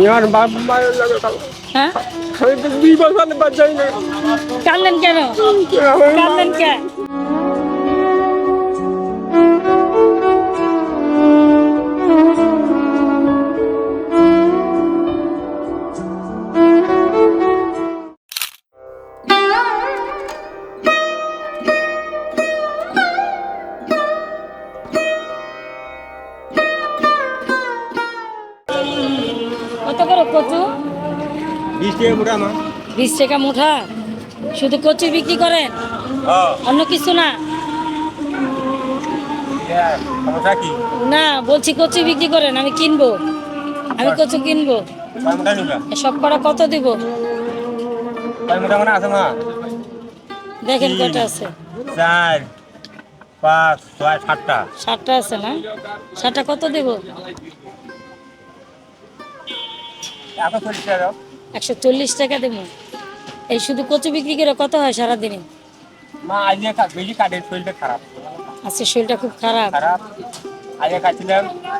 আমার বাপ মায়ের লাগে হ্যাঁ আমি তো দুই বছর বাচ্চাই না কান্দেন কেন কান্দেন কেন কত করে কচু? বিশ টাকা বুড়া মা। বিশ টাকা মুঠা? শুধু কচু বিক্রি করেন? হ্যাঁ। অন্য কিছু না? না বলছি কচু বিক্রি করেন আমি কিনবো। আমি কচু কিনবো। সব কটা কত দিব? দেখেন কটা আছে। চার পাঁচ ছয় সাতটা। সাতটা আছে না? সাতটা কত দিব? একশো চল্লিশ টাকা দেবো। এই শুধু কচু বিক্রি করে কত হয় সারাদিনে? মা আজকে বেশি কাঠের শরীরটা খারাপ। আজকে শরীরটা খুব খারাপ। খারাপ। আজকে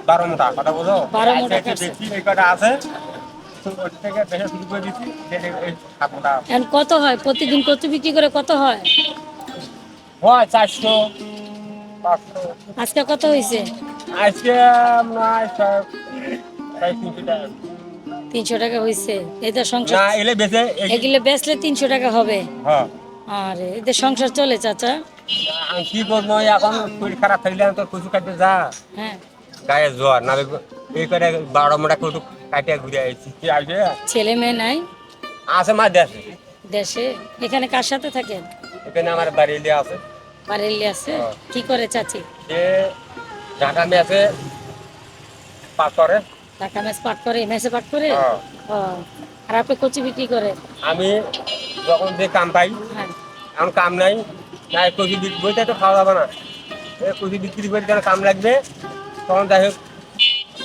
বারো মোটা কথা বোঝো? বারো মোটা বেশি কটা আছে। কত হয়? প্রতিদিন কচু বিক্রি করে কত হয়? হয় চারশো আজকে কত হয়েছে? আজকে তিনশো টাকা হয়েছে এদের সংসার এগুলো বেচলে তিনশো টাকা হবে। হ্যাঁ। আর এদের সংসার চলে চাচা। কি করব? এখন শরীর খারাপ থাকলে তো কচু কাটতে যা। হ্যাঁ। গায়ে জ্বর না এই করে বারো মোটা কচু কাটিয়ে ঘুরে আসছি কি আসবে? ছেলে মেয়ে নাই? আছে মা দেশে। দেশে? এখানে কার সাথে থাকেন? এখানে আমার বাড়ি এলে আছে। বারেলি আছে? হ্যাঁ। কি করে চাচি? সে ঢাকা মেসে পাস করে টাকা পাট করে পাট করে? হ্যাঁ। আর আপনি কচু বিক্রি করে? আমি যখন যে কাম পাই হ্যাঁ। এখন কাম নাই না কচু বিক্রি বইতে তো খাওয়া যাবে না। কচু বিক্রি করে যখন কাম লাগবে তখন যাই হোক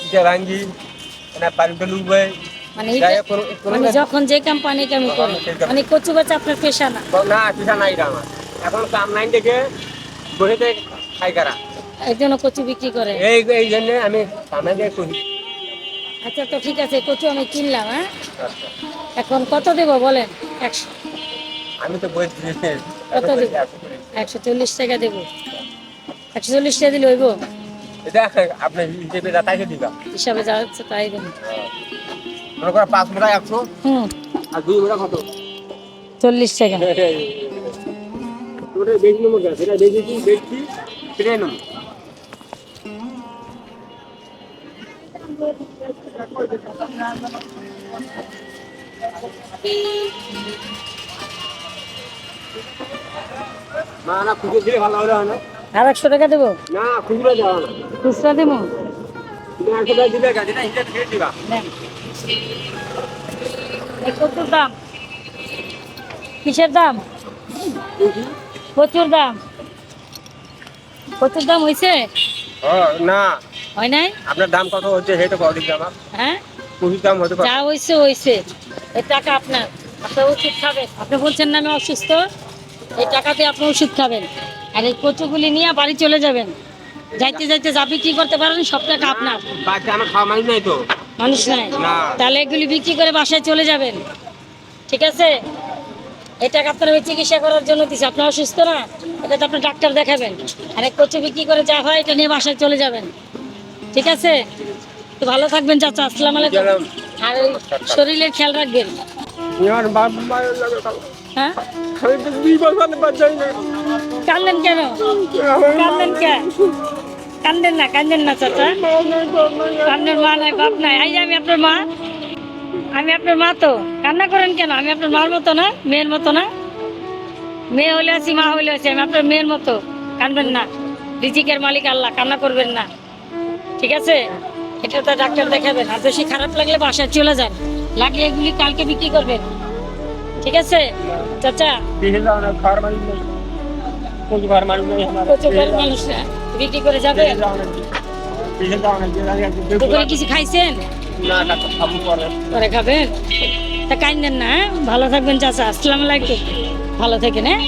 ইটা ভাঙ্গি না লুকবে মানে যাই এটা- হোক কোনো- কোনো মানে যখন যে কোম্পানি কামি করে মানে কচু বেচা আপনার পেশা না? না পিঠা নাই আমার। এখন কাম নাই দেখে বসে খাই কারা। এই জন্য কচু বিক্রি করে। এই এই জন্য আমি কামে দিয়ে করি আচ্ছা তো ঠিক আছে কচু আমি কিনলাম হ্যাঁ? এখন কত দেবো বলেন? একশো। আমি তো কত দেব? একশো চল্লিশ টাকা দেবো। একশো চল্লিশ টাকা দিলে হইব? এটা আপনি হিসেবে যাতাইছে দিবা। হিসাবে যা হচ্ছে তাই দেবো। মনে করো পাঁচ মোটা একশো। হুম। আর দুই মোটা কত? চল্লিশ টাকা। ওটা বেশি নম্বর গেছে এটা দেখেছি দেখছি সেটাই নম্বর আর একশো টাকা দেবো? না খুচরো দেবো? দাম? কিসের দাম? প্রচুর দাম? প্রচুর দাম হয়েছে না। হয় নাই? আপনার দাম কত হচ্ছে সেটা দিচ্ছে আমার। হ্যাঁ? প্রচুর দাম হতে পারে। যা হয়েছে হয়েছে এই টাকা আপনার। আপনার ওষুধ খাবেন। আপনি বলছেন না আমি অসুস্থ। এই টাকাতে আপনি ওষুধ খাবেন। আর এই কচুগুলি নিয়ে বাড়ি চলে যাবেন। যাইতে যাইতে যা বিক্রি করতে পারেন সব টাকা আপনার। বাচ্চা আমার খাওয়া মানুষ নাই তো? মানুষ নাই? তাহলে এগুলি বিক্রি করে বাসায় চলে যাবেন। ঠিক আছে? এই টাকা আপনার ওই চিকিৎসা করার জন্য দিচ্ছে আপনি অসুস্থ না? এটা তো আপনি ডাক্তার দেখাবেন। আর এক কচু বিক্রি করে যা হয় এটা নিয়ে বাসায় চলে যাবেন। ঠিক আছে? তো ভালো থাকবেন চাচা আসসালাম আলাইকুম। আর শরীরের খেয়াল রাখবেন। হ্যাঁ? কান্দেন কেন? কান্দেন কে? কান্দেন না কান্দেন না চাচা। আপনার মা নাই বাপ নাই। যে আমি আপনার মা। আমি আপনার মা তো। কান্না করেন কেন? আমি আপনার মার মতো না মেয়ের মতো না? মেয়ে হলে আছি মা হলে আছি। আমি আপনার মেয়ের মতো। কানবেন না। রিজিকের মালিক আল্লাহ কান্না করবেন না। ঠিক আছে? এটা তো ডাক্তার দেখাবেন আর বেশি খারাপ লাগলে বাসায় চলে যান। লাগলে এগুলি কালকে বিক্রি করবেন। ঠিক আছে? চাচা। বিক্রি করে যাবে। কিছু খাইছেন? খাবেন। তা না হ্যাঁ? ভালো থাকবেন, চাচা। আসসালামু আলাইকুম। ভালো থাকেন হ্যাঁ?